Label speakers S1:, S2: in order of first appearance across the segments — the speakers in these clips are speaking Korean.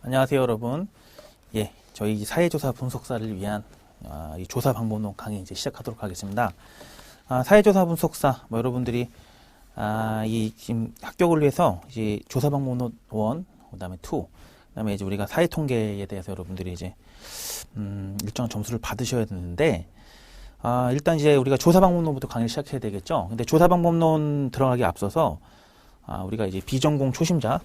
S1: 안녕하세요, 여러분. 예, 저희 사회조사 분석사를 위한 아, 이 조사 방법론 강의 이제 시작하도록 하겠습니다. 아, 사회조사 분석사, 뭐 여러분들이 아, 이 지금 합격을 위해서 이제 조사 방법론 1, 그다음에 2, 그다음에 이제 우리가 사회 통계에 대해서 여러분들이 이제 음, 일정한 점수를 받으셔야 되는데 아, 일단 이제 우리가 조사 방법론부터 강의를 시작해야 되겠죠. 근데 조사 방법론 들어가기 앞서서 아, 우리가 이제 비전공 초심자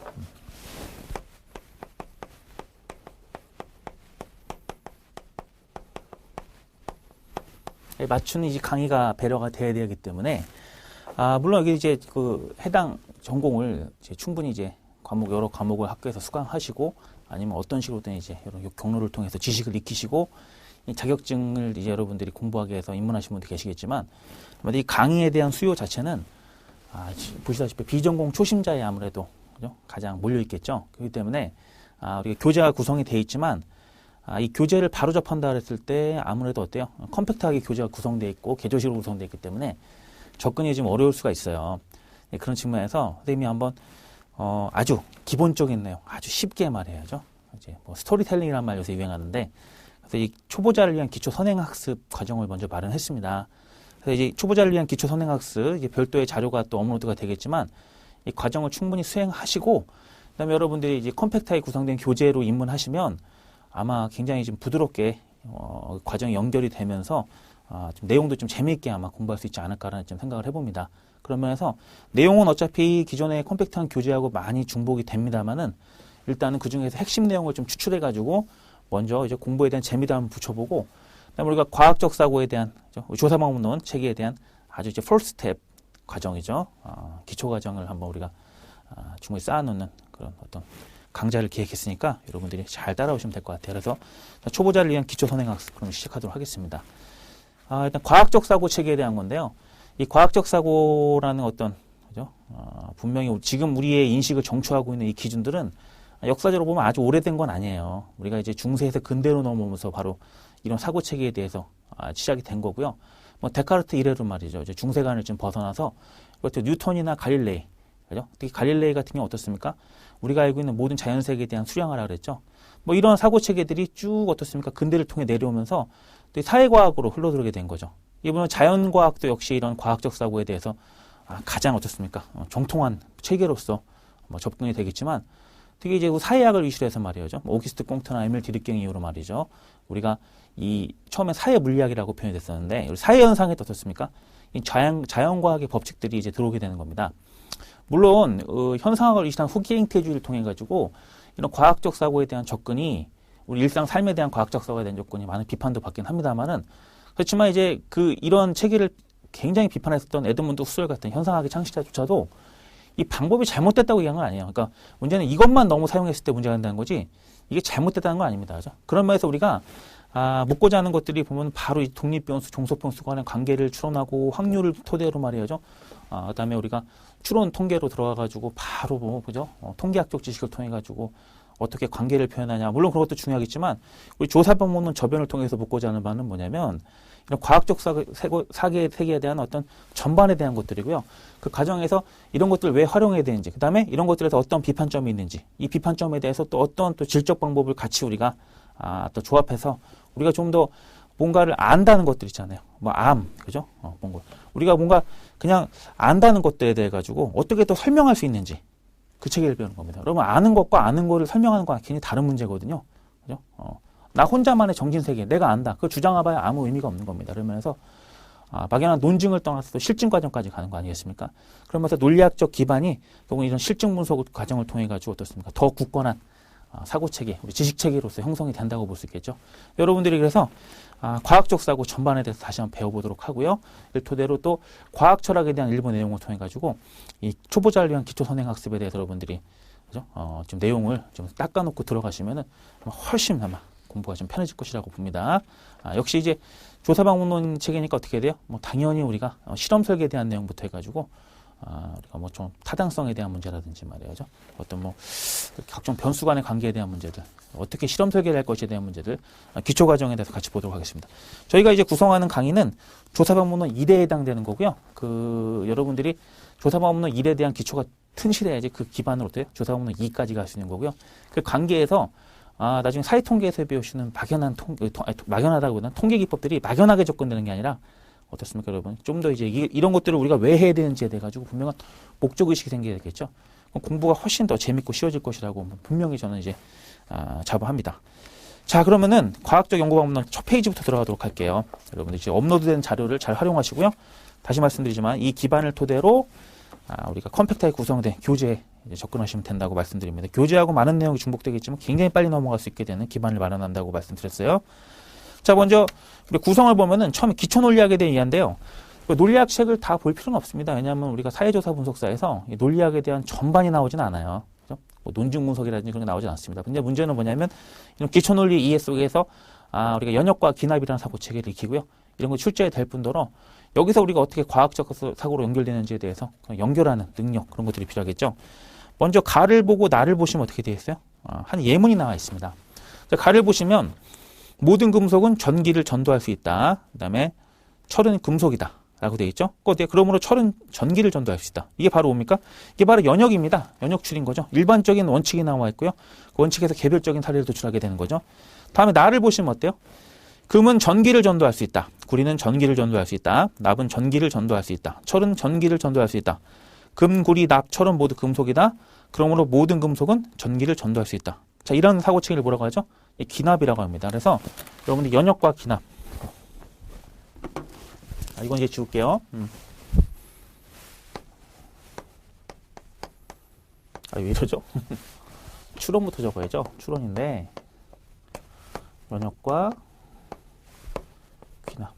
S1: 맞추는 이제 강의가 배려가 돼야 되기 때문에 아 물론 여기 이제 그 해당 전공을 이제 충분히 이제 과목 여러 과목을 학교에서 수강하시고 아니면 어떤 식으로든 이제 여러 경로를 통해서 지식을 익히시고 이 자격증을 이제 여러분들이 공부하기 위해서 입문하신 분도 계시겠지만 이 강의에 대한 수요 자체는 아, 보시다시피 비전공 초심자에 아무래도 그죠? 가장 몰려 있겠죠. 그렇기 때문에 아, 우리가 교재가 구성이 돼 있지만 아, 이 교재를 바로 접한다 그랬을 때 아무래도 어때요? 컴팩트하게 교재가 구성되어 있고 개조식으로 구성되어 있기 때문에 접근이 좀 어려울 수가 있어요. 네, 그런 측면에서 선생님이 한번 어, 아주 기본적인 내용, 아주 쉽게 말해야죠. 이제 뭐 스토리텔링이라는 말 요새 유행하는데 그래서 이 초보자를 위한 기초 선행학습 과정을 먼저 마련했습니다. 그래서 이제 초보자를 위한 기초 선행학습 이제 별도의 자료가 또 업로드가 되겠지만 이 과정을 충분히 수행하시고 그다음에 여러분들이 이제 컴팩트하게 구성된 교재로 입문하시면 아마 굉장히 좀 부드럽게 어, 과정이 연결이 되면서 어, 좀 내용도 좀 재미있게 아마 공부할 수 있지 않을까라는 좀 생각을 해봅니다. 그러면서 내용은 어차피 기존의 컴팩트한 교재하고 많이 중복이 됩니다만은 일단은 그 중에서 핵심 내용을 좀 추출해 가지고 먼저 이제 공부에 대한 재미도 한번 붙여보고 그다음에 우리가 과학적 사고에 대한 조사 방법론 체계에 대한 아주 이제 폴 스텝 과정이죠. 어, 기초 과정을 한번 우리가 어, 충분히 쌓아놓는 그런 어떤 강좌를 기획했으니까 여러분들이 잘 따라오시면 될 것 같아요. 그래서 초보자를 위한 기초 선행학습 그럼 시작하도록 하겠습니다. 아, 일단 과학적 사고 체계에 대한 건데요. 이 과학적 사고라는 어떤 그죠? 어, 분명히 지금 우리의 인식을 정초하고 있는 이 기준들은 역사적으로 보면 아주 오래된 건 아니에요. 우리가 이제 중세에서 근대로 넘어오면서 바로 이런 사고 체계에 대해서 아, 시작이 된 거고요. 뭐 데카르트 이래로 말이죠. 이제 중세관을 좀 벗어나서 뉴턴이나 갈릴레이, 그죠? 특히 갈릴레이 같은 경우 어떻습니까? 우리가 알고 있는 모든 자연 세계에 대한 수량하라 그랬죠. 뭐 이런 사고 체계들이 쭉 어떻습니까? 근대를 통해 내려오면서 또 사회 과학으로 흘러들어게 된 거죠. 이번에 자연 과학도 역시 이런 과학적 사고에 대해서 아, 가장 어떻습니까? 어, 정통한 체계로서 뭐 접근이 되겠지만 특히 이제 그 사회학을 위시로 해서 말이죠. 뭐 오기스트 꽁트나 에밀 디르갱 이후로 말이죠. 우리가 이 처음에 사회 물리학이라고 표현이 됐었는데 사회 현상에 어떻습니까? 이 자연 자연과학의 법칙들이 이제 들어오게 되는 겁니다. 물론 어, 현상학을 위시한 후기 행태주의를 통해 가지고 이런 과학적 사고에 대한 접근이 우리 일상 삶에 대한 과학적 사고에 대한 접근이 많은 비판도 받긴 합니다만은 그렇지만 이제 그 이런 체계를 굉장히 비판했었던 에드문드 후스웰 같은 현상학의 창시자조차도 이 방법이 잘못됐다고 얘기한 건 아니에요. 그러니까 문제는 이것만 너무 사용했을 때 문제가 된다는 거지 이게 잘못됐다는 건 아닙니다. 그죠? 그런 면에서 우리가 아, 묻고자 하는 것들이 보면 바로 이 독립변수, 종속변수 간의 관계를 추론하고 확률을 토대로 말이죠. 아, 그다음에 우리가 추론 통계로 들어가가지고 바로 뭐 그죠? 어, 통계학적 지식을 통해 가지고 어떻게 관계를 표현하냐. 물론 그런 것도 중요하겠지만 우리 조사 방법론 저변을 통해서 묻고자 하는 바는 뭐냐면 이런 과학적 사계 세계에 대한 어떤 전반에 대한 것들이고요. 그 과정에서 이런 것들을 왜 활용해야 되는지, 그 다음에 이런 것들에서 어떤 비판점이 있는지, 이 비판점에 대해서 또 어떤 또 질적 방법을 같이 우리가 아, 또 조합해서 우리가 좀 더 뭔가를 안다는 것들 있잖아요. 뭐 암, 그죠? 어, 뭔가 우리가 뭔가 그냥 안다는 것들에 대해 가지고 어떻게 또 설명할 수 있는지 그 체계를 배우는 겁니다. 여러분 아는 것과 아는 거를 설명하는 거랑 굉장히 다른 문제거든요. 그죠? 어, 나 혼자만의 정신 세계, 내가 안다. 그걸 주장해봐야 아무 의미가 없는 겁니다. 그러면서 아, 막연한 논증을 떠나서 또 실증 과정까지 가는 거 아니겠습니까? 그러면서 논리학적 기반이 결국 이런 실증 분석 과정을 통해 가지고 어떻습니까? 더 굳건한 아, 사고 체계, 우리 지식 체계로서 형성이 된다고 볼 수 있겠죠. 여러분들이 그래서 아, 과학적 사고 전반에 대해서 다시 한번 배워보도록 하고요. 이 토대로 또 과학 철학에 대한 일부 내용을 통해 가지고 이 초보자를 위한 기초 선행 학습에 대해서 여러분들이 그죠? 어, 좀 내용을 좀 닦아놓고 들어가시면은 훨씬 아마 공부가 좀 편해질 것이라고 봅니다. 아, 역시 이제 조사 방문론 체계니까 어떻게 돼요? 뭐 당연히 우리가 어, 실험 설계에 대한 내용부터 해가지고 아, 우리가 뭐 좀 타당성에 대한 문제라든지 말이죠. 어떤 뭐 각종 변수 간의 관계에 대한 문제들, 어떻게 실험 설계를 할 것에 대한 문제들, 아, 기초 과정에 대해서 같이 보도록 하겠습니다. 저희가 이제 구성하는 강의는 조사 방문론 2대에 해당되는 거고요. 그 여러분들이 조사 방문론 1에 대한 기초가 튼실해야지 그 기반으로 돼 조사공론 2까지 갈 수 있는 거고요. 그 관계에서 아, 나중에 사회 통계에서 배우시는 막연한 통, 그통 아니, 막연하다고는 통계 기법들이 막연하게 접근되는 게 아니라 어떻습니까, 여러분? 좀 더 이제 이, 런 것들을 우리가 왜 해야 되는지에 대해 가지고 분명한 목적 의식이 생겨야겠죠. 공부가 훨씬 더 재밌고 쉬워질 것이라고 분명히 저는 이제 아, 자부합니다. 자, 그러면은 과학적 연구 방법론 첫 페이지부터 들어가도록 할게요. 여러분들 이제 업로드된 자료를 잘 활용하시고요. 다시 말씀드리지만 이 기반을 토대로 아, 우리가 컴팩트하게 구성된 교재에 접근하시면 된다고 말씀드립니다. 교재하고 많은 내용이 중복되겠지만 굉장히 빨리 넘어갈 수 있게 되는 기반을 마련한다고 말씀드렸어요. 자, 먼저 우리 구성을 보면은 처음에 기초 논리학에 대한 이해인데요. 그 논리학 책을 다 볼 필요는 없습니다. 왜냐하면 우리가 사회조사 분석사에서 논리학에 대한 전반이 나오진 않아요. 뭐 논증 분석이라든지 그런 게 나오진 않습니다. 근데 문제는 뭐냐면 이런 기초 논리 이해 속에서 아, 우리가 연역과 기납이라는 사고 체계를 익히고요. 이런 거 출제가 될 뿐더러 여기서 우리가 어떻게 과학적 사고로 연결되는지에 대해서 연결하는 능력 그런 것들이 필요하겠죠. 먼저 가를 보고 나를 보시면 어떻게 되어 있어요? 아, 한 예문이 나와 있습니다. 가를 보시면 모든 금속은 전기를 전도할 수 있다. 그 다음에 철은 금속이다. 라고 되어 있죠. 그러므로 철은 전기를 전도할 수 있다. 이게 바로 뭡니까? 이게 바로 연역입니다. 연역출인 거죠. 일반적인 원칙이 나와 있고요. 그 원칙에서 개별적인 사례를 도출하게 되는 거죠. 다음에 나를 보시면 어때요? 금은 전기를 전도할 수 있다. 구리는 전기를 전도할 수 있다. 납은 전기를 전도할 수 있다. 철은 전기를 전도할 수 있다. 금, 구리, 납, 철은 모두 금속이다. 그러므로 모든 금속은 전기를 전도할 수 있다. 자, 이런 사고체계를 뭐라고 하죠? 기납이라고 합니다. 그래서 여러분들 연역과 기납. 아, 이건 이제 지울게요. 음. 아, 왜 이러죠? 추론부터 적어야죠. 추론인데, 연역과 귀납.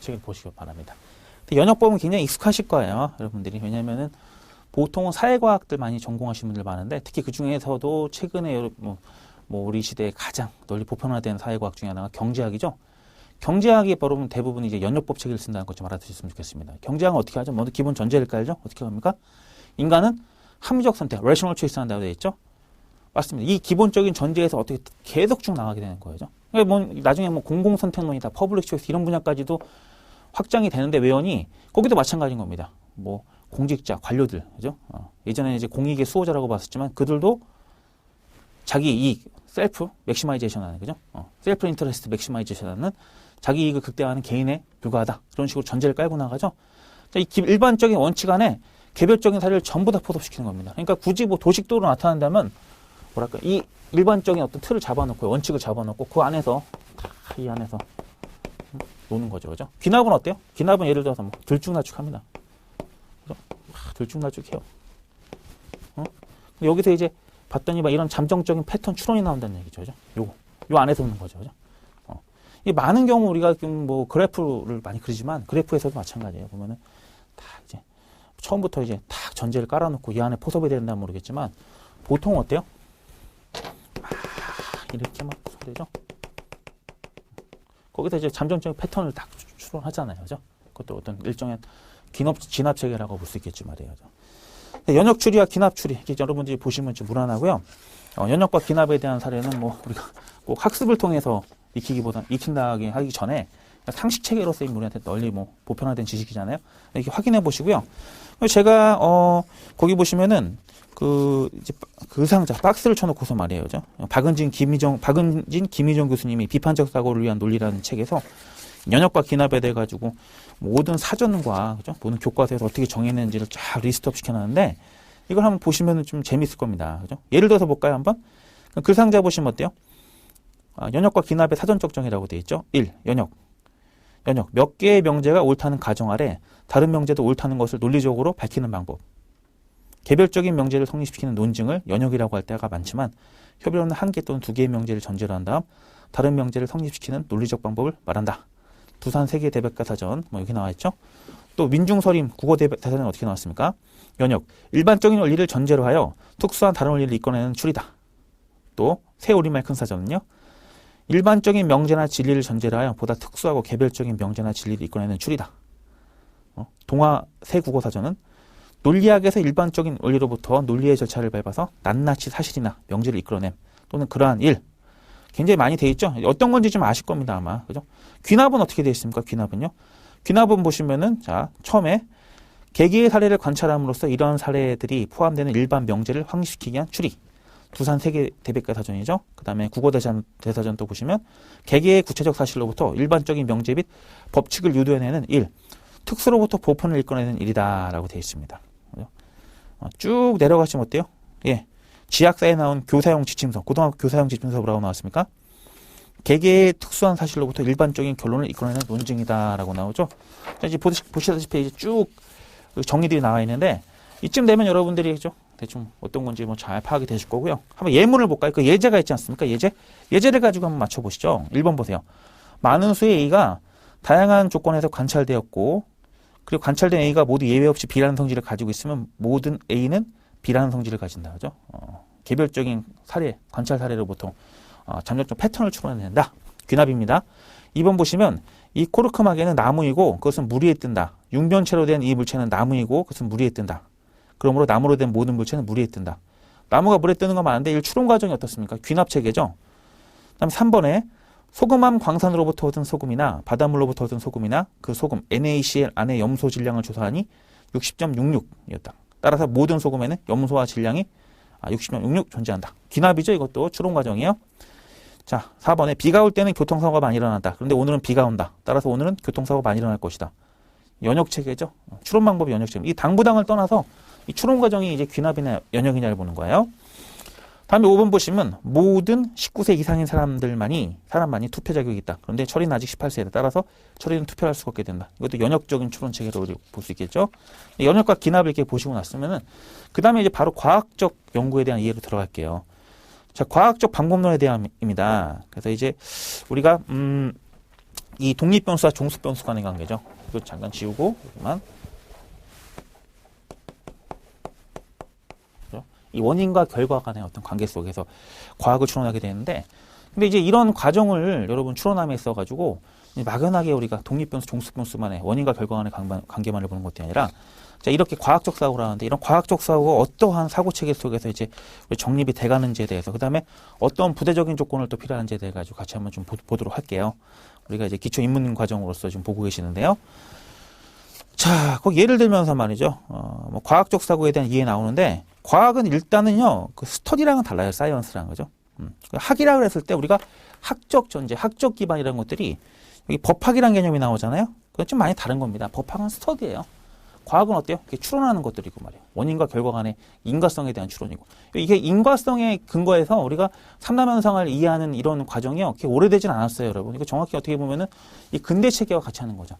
S1: 책을 보시기 바랍니다. 연역법은 굉장히 익숙하실 거예요. 여러분들이. 왜냐면은, 보통은 사회과학들 많이 전공하시는 분들 많은데, 특히 그 중에서도 최근에 뭐, 뭐 우리 시대에 가장 널리 보편화된 사회과학 중에 하나가 경제학이죠. 경제학이 여러분 대부분 이제 연역법 책을 쓴다는 것 좀 알아두셨으면 좋겠습니다. 경제학은 어떻게 하죠? 먼저 기본 전제를 깔죠? 어떻게 합니까? 인간은 합리적 선택, 레셔널 초이스 한다고 되어 있죠? 맞습니다. 이 기본적인 전제에서 어떻게 계속 쭉 나가게 되는 거죠. 그러니까 뭐 나중에 뭐 공공 선택론이다, 퍼블릭 초이스 이런 분야까지도 확장이 되는데 외연이 거기도 마찬가지인 겁니다. 뭐 공직자, 관료들, 그죠? 어. 예전에 이제 공익의 수호자라고 봤었지만 그들도 자기 이익, 셀프 맥시마이제이션 하는 거죠. 어. 셀프 인터레스트 맥시마이제이션 하는 자기 이익을 극대화하는 개인에 불과하다. 그런 식으로 전제를 깔고 나가죠. 자, 이 일반적인 원칙 안에 개별적인 사례를 전부 다 포섭시키는 겁니다. 그러니까 굳이 뭐 도식도로 나타난다면 뭐랄까 이 일반적인 어떤 틀을 잡아놓고 원칙을 잡아놓고 그 안에서 이 안에서 노는 거죠, 그죠? 귀납은 어때요? 귀납은 예를 들어서 뭐 들쭉날쭉합니다. 그죠? 들쭉날쭉해요. 어? 여기서 이제 봤더니 막 이런 잠정적인 패턴 추론이 나온다는 얘기죠, 그죠? 요거 요 안에서 오는 거죠, 그죠? 이 많은 경우 우리가 뭐 그래프를 많이 그리지만 그래프에서도 마찬가지예요. 보면은 다 이제 처음부터 이제 딱 전제를 깔아놓고 이 안에 포섭이 된다면 모르겠지만 보통 어때요? 막 이렇게 막 되죠. 거기서 이제 잠정적인 패턴을 딱 추론하잖아요, 그죠? 그것도 어떤 일종의 기납 진압 체계라고 볼 수 있겠지 말이에요. 연역 추리와 기납 추리 여러분들이 보시면 좀 무난하고요. 어, 연역과 기납에 대한 사례는 뭐 우리가 꼭 학습을 통해서 익히기보다 익힌다기 하기 전에 상식 체계로서 우리한테 널리 뭐 보편화된 지식이잖아요. 이렇게 확인해 보시고요. 제가 어 거기 보시면은 그 이제 그 상자 박스를 쳐놓고서 말이에요, 죠 박은진 김희정 박은진 김희정 교수님이 비판적 사고를 위한 논리라는 책에서 연역과 기납에 대해 가지고 모든 사전과 그죠? 모든 교과서에서 어떻게 정해냈는지를 쫙 리스트업 시켜놨는데 이걸 한번 보시면 좀 재밌을 겁니다, 그죠? 예를 들어서 볼까요, 한번? 그 상자 보시면 어때요? 아, 연역과 기납의 사전적 정이라고 되어 있죠. 1. 연역. 연역. 몇 개의 명제가 옳다는 가정 아래 다른 명제도 옳다는 것을 논리적으로 밝히는 방법. 개별적인 명제를 성립시키는 논증을 연역이라고 할 때가 많지만 협의로는 한 개 또는 두 개의 명제를 전제로 한 다음 다른 명제를 성립시키는 논리적 방법을 말한다. 두산 세계 대백과 사전 뭐 여기 나와 있죠. 또 민중서림 국어 대사전은 어떻게 나왔습니까? 연역 일반적인 원리를 전제로 하여 특수한 다른 원리를 이끌어내는 추리다. 또 새 우리말 큰 사전은요. 일반적인 명제나 진리를 전제로 하여 보다 특수하고 개별적인 명제나 진리를 이끌어내는 줄이다. 어? 동화 새 국어 사전은 논리학에서 일반적인 원리로부터 논리의 절차를 밟아서 낱낱이 사실이나 명제를 이끌어냄 또는 그러한 일 굉장히 많이 돼 있죠. 어떤 건지 좀 아실 겁니다 아마 그죠? 귀납은 어떻게 되어 있습니까? 귀납은요. 귀납은 보시면은 자 처음에 개개의 사례를 관찰함으로써 이러한 사례들이 포함되는 일반 명제를 확립시키기 위한 추리. 두산 세계 대백과 사전이죠. 그 다음에 국어 대사전, 대사전 또 보시면 개개의 구체적 사실로부터 일반적인 명제 및 법칙을 유도해내는 일, 특수로부터 보편을 이끌어내는 일이다라고 되어 있습니다. 어, 쭉 내려가시면 어때요? 예. 지약사에 나온 교사용 지침서, 고등학교 교사용 지침서 뭐라고 나왔습니까? 개개의 특수한 사실로부터 일반적인 결론을 이끌어내는 논증이다라고 나오죠. 자, 이제 보시, 보시다시피 이제 쭉 정리들이 나와 있는데 이쯤 되면 여러분들이 죠 대충 어떤 건지 뭐 잘 파악이 되실 거고요. 한번 예문을 볼까요? 그 예제가 있지 않습니까? 예제? 예제를 가지고 한번 맞춰보시죠. 1번 보세요. 많은 수의 A가 다양한 조건에서 관찰되었고 그리고 관찰된 A가 모두 예외 없이 B라는 성질을 가지고 있으면 모든 A는 B라는 성질을 가진다. 그죠? 어, 개별적인 사례, 관찰 사례로 보통 어, 잠정적 패턴을 추론해낸다. 귀납입니다. 2번 보시면 이 코르크막에는 나무이고 그것은 물 위에 뜬다. 융변체로 된 이 물체는 나무이고 그것은 물 위에 뜬다. 그러므로 나무로 된 모든 물체는 물 위에 뜬다. 나무가 물에 뜨는 건 많은데 이 추론 과정이 어떻습니까? 귀납 체계죠. 그다음 3번에 소금암 광산으로부터 얻은 소금이나 바닷물로부터 얻은 소금이나 그 소금 NaCl 안에 염소 질량을 조사하니 60.66이었다. 따라서 모든 소금에는 염소와 질량이 60.66 아, 존재한다. 기납이죠. 이것도 추론 과정이에요. 자, 4번에 비가 올 때는 교통사고가 많이 일어난다. 그런데 오늘은 비가 온다. 따라서 오늘은 교통사고가 많이 일어날 것이다. 연역체계죠. 추론 방법이 연역체계. 이 당부당을 떠나서 이 추론 과정이 이제 귀납이나 연역이냐를 보는 거예요. 다음에 5번 보시면 모든 19세 이상인 사람들만이 사람만이 투표 자격이 있다. 그런데 철이는 아직 18세다. 따라서 철이는 투표할 수가 없게 된다. 이것도 연역적인 추론 체계로 볼 수 있겠죠. 연역과 기납을 이렇게 보시고 났으면은 그 다음에 이제 바로 과학적 연구에 대한 이해로 들어갈게요. 자, 과학적 방법론에 대한입니다. 그래서 이제 우리가 음, 이 독립 변수와 종수변수 간의 관계죠. 이거 잠깐 지우고 여기만 이 원인과 결과 간의 어떤 관계 속에서 과학을 추론하게 되는데 근데 이제 이런 과정을 여러분 추론함에 있어 가지고 막연하게 우리가 독립변수, 종수변수만의 원인과 결과 간의 관계만을 보는 것이 아니라 자, 이렇게 과학적 사고를 하는데 이런 과학적 사고가 어떠한 사고 체계 속에서 이제 정립이 돼 가는지에 대해서 그다음에 어떤 부대적인 조건을 또 필요한지에 대해 가지고 같이 한번 좀 보, 도록 할게요. 우리가 이제 기초 입문 과정으로서 지금 보고 계시는데요. 자, 그 예를 들면서 말이죠. 어, 뭐 과학적 사고에 대한 이해 나오는데 과학은 일단은요, 그 스터디랑은 달라요. 사이언스랑 그죠? 음. 그 학이라 그랬을 때 우리가 학적 전제, 학적 기반 이런 것들이 여기 법학이라는 개념이 나오잖아요. 그건 좀 많이 다른 겁니다. 법학은 스터디예요. 과학은 어때요? 추론하는 것들이고 말이에요. 원인과 결과 간의 인과성에 대한 추론이고. 이게 인과성에 근거해서 우리가 삼남현상을 이해하는 이런 과정이요. 그렇게 오래되진 않았어요, 여러분. 이거 정확히 어떻게 보면은 이 근대 체계와 같이 하는 거죠.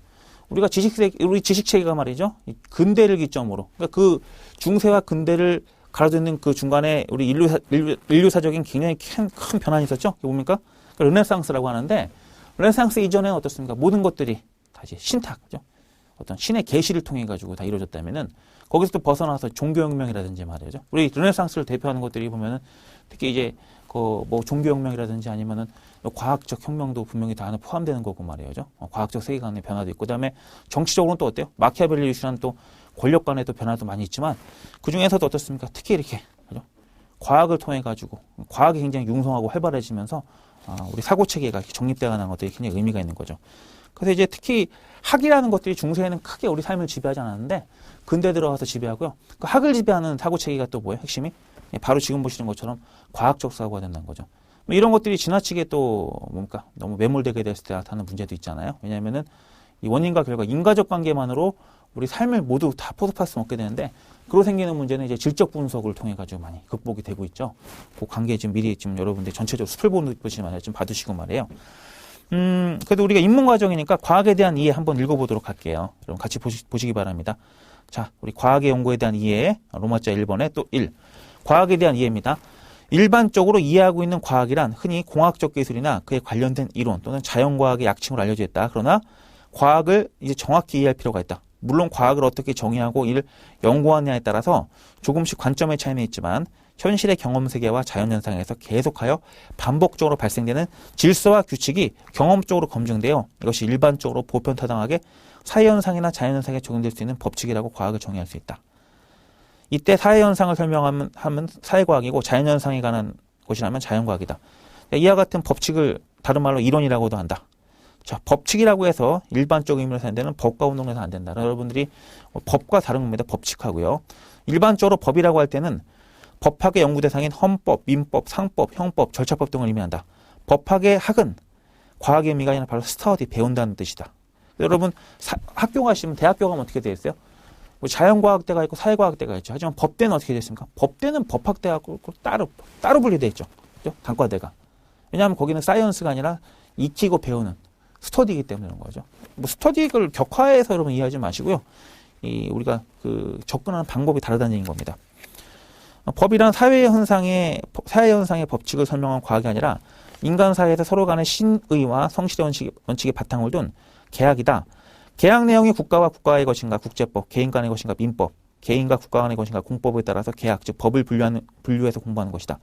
S1: 우리가 지식 세계, 우리 지식 체계가 말이죠. 근대를 기점으로. 그러니까 그 중세와 근대를 가로짓는 그 중간에 우리 인류사, 인류, 사적인 굉장히 큰, 큰 변환이 있었죠. 이게 뭡니까? 그러니까 르네상스라고 하는데 르네상스 이전에는 어떻습니까? 모든 것들이 다시 신탁, 그죠? 어떤 신의 계시를 통해 가지고 다 이루어졌다면은 거기서 또 벗어나서 종교혁명이라든지 말이죠. 우리 르네상스를 대표하는 것들이 보면은 특히 이제 그 뭐 종교혁명이라든지 아니면은 과학적 혁명도 분명히 다 안에 포함되는 거고 말이죠. 어, 과학적 세계관의 변화도 있고 그다음에 정치적으로는 또 어때요? 마키아벨리유시라는 또 권력 간의 또 변화도 많이 있지만 그 중에서도 어떻습니까? 특히 이렇게 그죠? 과학을 통해 가지고 과학이 굉장히 융성하고 활발해지면서 아, 우리 사고 체계가 정립되어 가는 것들이 굉장히 의미가 있는 거죠. 그래서 이제 특히 학이라는 것들이 중세에는 크게 우리 삶을 지배하지 않았는데 근대 들어가서 지배하고요. 그 학을 지배하는 사고 체계가 또 뭐예요? 핵심이 예, 바로 지금 보시는 것처럼 과학적 사고가 된다는 거죠. 뭐 이런 것들이 지나치게 또 뭡니까 너무 매몰되게 됐을 때 나타나는 문제도 있잖아요. 왜냐하면은 이 원인과 결과 인과적 관계만으로 우리 삶을 모두 다 포섭할 수 없게 되는데 그로 생기는 문제는 이제 질적 분석을 통해 가지고 많이 극복이 되고 있죠. 그 관계 지금 미리 지금 여러분들 전체적으로 숲을 보시면 좀 받으시고 말이에요. 음, 그래도 우리가 입문 과정이니까 과학에 대한 이해 한번 읽어보도록 할게요. 여러분 같이 보시, 보시기 바랍니다. 자, 우리 과학의 연구에 대한 이해, 로마자 1번에 또 1. 과학에 대한 이해입니다. 일반적으로 이해하고 있는 과학이란 흔히 공학적 기술이나 그에 관련된 이론 또는 자연과학의 약칭으로 알려져 있다. 그러나 과학을 이제 정확히 이해할 필요가 있다. 물론 과학을 어떻게 정의하고 이를 연구하느냐에 따라서 조금씩 관점의 차이는 있지만 현실의 경험 세계와 자연 현상에서 계속하여 반복적으로 발생되는 질서와 규칙이 경험적으로 검증되어 이것이 일반적으로 보편타당하게 사회 현상이나 자연 현상에 적용될 수 있는 법칙이라고 과학을 정의할 수 있다. 이때 사회 현상을 설명하면 하면 사회과학이고 자연 현상에 관한 것이라면 자연과학이다. 이와 같은 법칙을 다른 말로 이론이라고도 한다. 자, 법칙이라고 해서 일반적인 의미로 안 되는 법과 운동에서 안 된다. 여러분들이 뭐 법과 다른 겁니다. 법칙하고요. 일반적으로 법이라고 할 때는 법학의 연구 대상인 헌법, 민법, 상법, 형법, 절차법 등을 의미한다. 법학의 학은 과학의 의미가 아니라 바로 스터디, 배운다는 뜻이다. 여러분 사- 학교 가시면 대학교 가면 어떻게 되어 있어요? 뭐 자연과학대가 있고 사회과학대가 있죠. 하지만 법대는 어떻게 되어 있습니까? 법대는 법학대하고 따로 따로 분리되어 있죠. 그죠? 단과대가. 왜냐하면 거기는 사이언스가 아니라 익히고 배우는 스터디이기 때문에 그런 거죠. 뭐 스터디를 격화해서 여러분 이해하지 마시고요. 이 우리가 그 접근하는 방법이 다르다는 얘기인 겁니다. 어, 법이란 사회 현상의 사회 현상의 법칙을 설명한 과학이 아니라 인간 사회에서 서로 간의 신의와 성실의 원칙, 원칙에 바탕을 둔 계약이다. 계약 내용이 국가와 국가의 것인가 국제법, 개인 간의 것인가 민법, 개인과 국가 간의 것인가 공법에 따라서 계약, 즉 법을 분류하는, 분류해서 공부하는 것이다.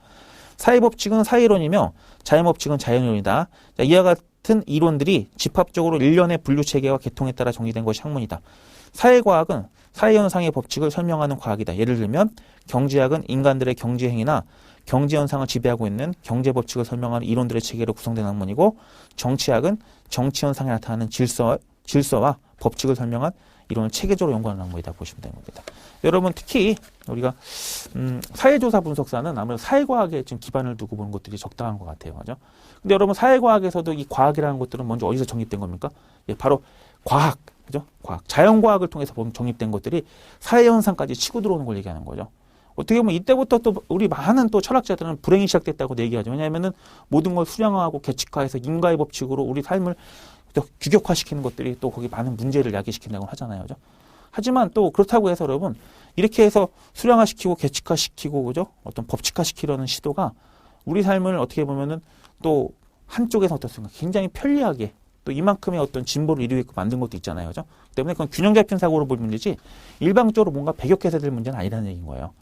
S1: 사회법칙은 사회론이며 자연법칙은 자연론이다. 자, 이와 같은 이론들이 집합적으로 일련의 분류체계와 계통에 따라 정리된 것이 학문이다. 사회과학은 사회현상의 법칙을 설명하는 과학이다. 예를 들면 경제학은 인간들의 경제행위나 경제현상을 지배하고 있는 경제법칙을 설명하는 이론들의 체계로 구성된 학문이고 정치학은 정치현상에 나타나는 질서, 질서와 법칙을 설명한 이론을 체계적으로 연구하는 학문이다 보시면 되는 겁니다. 여러분 특히 우리가 음, 사회조사 분석사는 아무래도 사회과학에 좀 기반을 두고 보는 것들이 적당한 것 같아요. 그죠? 근데 여러분 사회과학에서도 이 과학이라는 것들은 먼저 어디서 정립된 겁니까? 예, 바로 과학, 그죠? 과학, 자연과학을 통해서 정립된 것들이 사회현상까지 치고 들어오는 걸 얘기하는 거죠. 어떻게 보면 이때부터 또 우리 많은 또 철학자들은 불행이 시작됐다고 얘기하죠. 왜냐하면은 모든 걸 수량화하고 계측화해서 인과의 법칙으로 우리 삶을 또 규격화시키는 것들이 또 거기 많은 문제를 야기시킨다고 하잖아요. 그죠? 하지만 또 그렇다고 해서 여러분 이렇게 해서 수량화시키고 계측화시키고 그죠? 어떤 법칙화시키려는 시도가 우리 삶을 어떻게 보면은 또 한쪽에서 어떻습니까? 굉장히 편리하게 또 이만큼의 어떤 진보를 이루게끔 만든 것도 있잖아요. 그죠? 때문에 그건 균형 잡힌 사고로 볼 문제지 일방적으로 뭔가 배격해서 될 문제는 아니라는 얘기인 거예요.